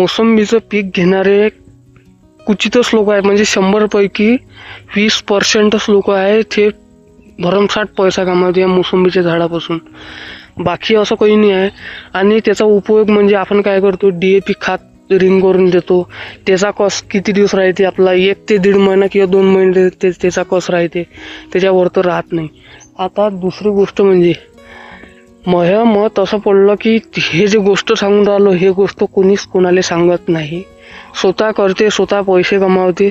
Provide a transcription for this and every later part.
मोसंबीचं पीक घेणारे क्वचितच लोक आहेत. म्हणजे शंभरपैकी वीस पर्सेंटच लोक आहेत ते भरमसाठ पैसा कमावते या मोसंबीच्या झाडापासून. बाकी असं काही नाही आहे. आणि त्याचा उपयोग म्हणजे आपण काय करतो डी ए पी खात रिंग करून देतो. त्याचा कस किती दिवस राहते आपला? एक ते दीड महिना किंवा दोन महिने ते त्याचा कस राहते. त्याच्यावर तर राहत नाही. आता दुसरी गोष्ट म्हणजे माझ्या मत असं पडलं की हे जे गोष्ट सांगून राहिलो हे गोष्ट कोणीच कोणाला सांगत नाही. स्वतः करते स्वतः पैसे कमावते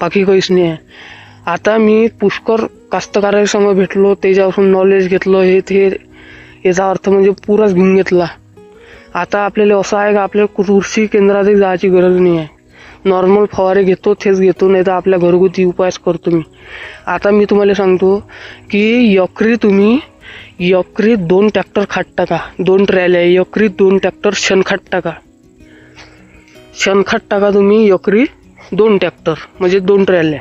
बाकी काहीच नाही. आहे आता मी पुष्कर कास्तकारांसंग भेटलो त्याच्यापासून नॉलेज घेतलं हे ते याचा अर्थ म्हणजे पुराच घेऊन घेतला. आता आपल्याला असं आहे का आपल्याला कृषी केंद्रातही जायची गरज नाही आहे. नॉर्मल फवारे घेतो तेच घेतो नाही तर आपल्या घरगुती उपायच करतो मी. आता मी तुम्हाला सांगतो की यकरी तुम्ही यकृत दोन ट्रॅक्टर खाट टाका दोन ट्रॅल्या यकृत दोन ट्रॅक्टर शनखाट टाका शनखाट टाका तुम्ही? यकरी दोन ट्रॅक्टर म्हणजे दोन ट्रॅल्या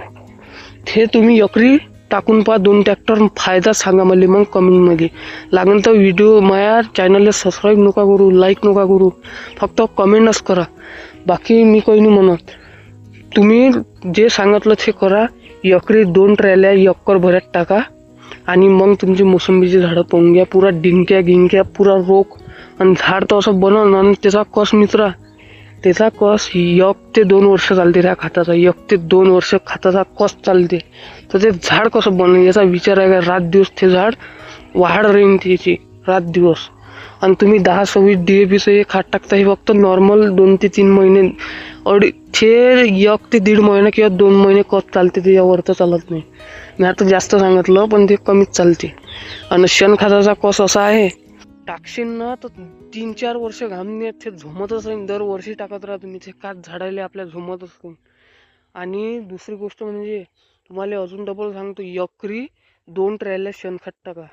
हे तुम्ही यकरी टाकून पहा दोन ट्रॅक्टर. फायदा सांगा मला मग कमेंटमध्ये लागेल तर व्हिडिओ माझ्या चॅनलला सबस्क्राईब नका करू लाईक नका करू. फक्त कमेंटच करा. बाकी मी काही नाही म्हणत. तुम्ही जे सांगितलं ते करा. यकरी दोन ट्रॅल्या यक्कर भऱ्यात टाका. आणि मग तुमची मोसंबीची झाडं पोंग्या पुरा डिंक्या गिंक्या पुरा रोग. आणि झाड तर असं बनवलं आणि त्याचा कस मित्रा? त्याचा कस एक ते दोन वर्ष चालते त्या खाताचा एक ते दोन वर्ष खाताचा कस चालते. तर ते झाड कसं बनलं याचा विचार आहे का? रात दिवस ते झाड वाढ राहीन त्याची रात दिवस आणि तुम्ही दहा सव्वीस डी ए पीचं हे खात टाकता हे फक्त नॉर्मल दोन ते तीन महिने. अडी एक ते दीड महिना किंवा दोन महिने कप चालते त्याच्यावर तर चालत नाही. मी आता जास्त सांगितलं पण ते कमीच चालते. आणि शेणखताचा कस असा आहे टाकशील ना तर तीन चार वर्ष घाम नाही ते झोमतच राहील दरवर्षी टाकत राहा तुम्ही ते काच झाडायला आपल्या झोमतच राहील आणि दुसरी गोष्ट म्हणजे तुम्हाला अजून डबल सांगतो यकरी दोन ट्रॅल्या शेणखत टाका.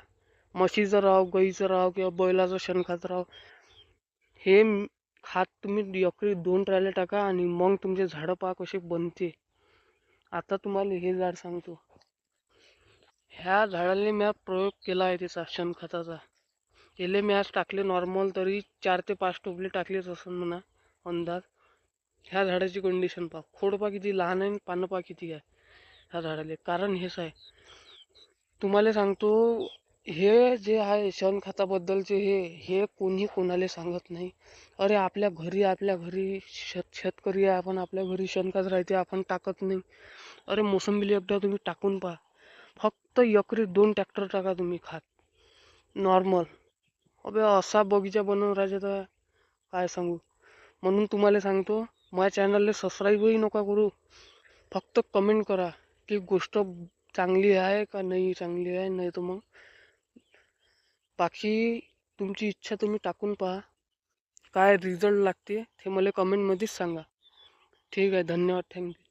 म्हशीचं राव गाईचं राव किंवा बैलाचं शेणखत राव हे खात तुम्ही यकरी दोन ट्रॅल्या टाका आणि मग तुमचे झाडं पहा कसे बनते आता तुम्हाला हे झाड सांगतो. ह्या झाडाला मी प्रयोग केला आहे त्याचा शेणखताचा. त्याले मी आज टाकले नॉर्मल तरी चार ते पाच टोपले टाकलेच असून म्हणा अंदाज. ह्या झाडाची कंडिशन पहा. खोडपा किती लहान आहे आणि पानं पा किती आहे ह्या झाडाले. कारण हेच आहे. तुम्हाला सांगतो हे जे आहे शेणखताबद्दलचे हे हे कोणी कोणाला सांगत नाही. अरे आपल्या घरी आपल्या घरी शेत शेतकरी आहे आपण आपल्या घरी शेणखत राहते आपण टाकत नाही. अरे मोसंबीला एकदा तुम्ही टाकून पहा. फक्त एकरी दोन ट्रॅक्टर टाका तुम्ही खात. नॉर्मल अबे असा बगीचा बनवून राहायचा तर काय सांगू? म्हणून तुम्हाला सांगतो माझ्या चॅनलला सबस्क्राईबही नका करू. फक्त कमेंट करा की गोष्ट चांगली आहे का नाही चांगली आहे नाही तर मग बाकी तुमची इच्छा तुम्ही टाकून पहा. काय रिझल्ट लागते ते मला कमेंटमध्येच सांगा. ठीक आहे धन्यवाद. थँक्यू